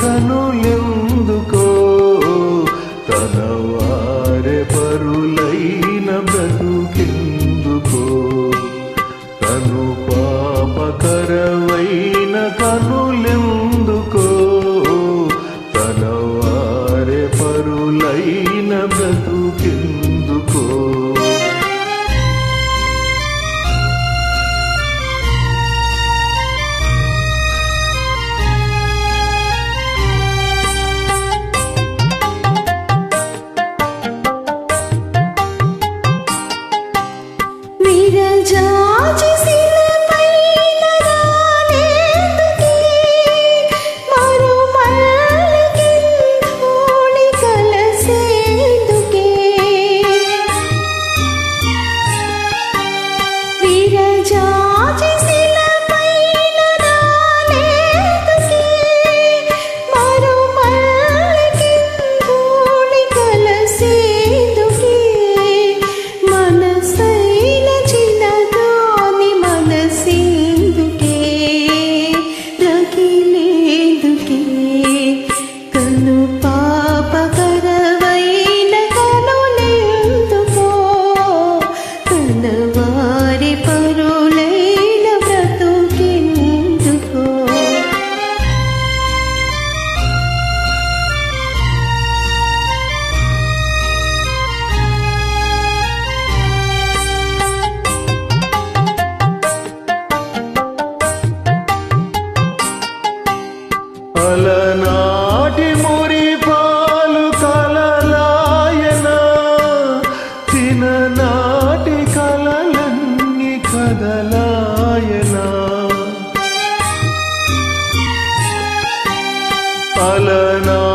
కనులెందుకో తన అలనాటి మురిపాలు కలలాయన. తిననాటి కలలన్నీ కదలాయన. అలనా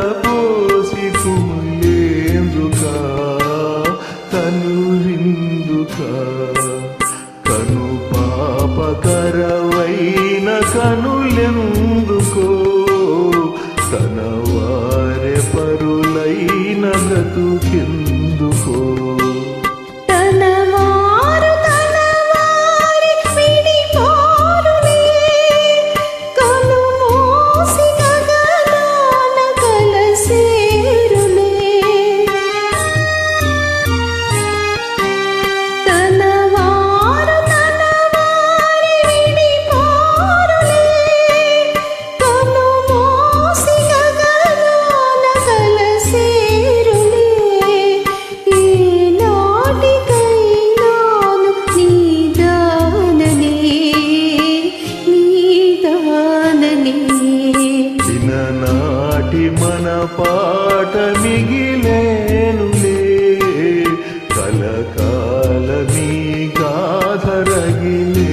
తలపోసి కుమలేందుక తను విందుక. కను పాపకరవైన కనులెందుక పాట మిగిలేనులే కలకాలమీ గాధరగిలే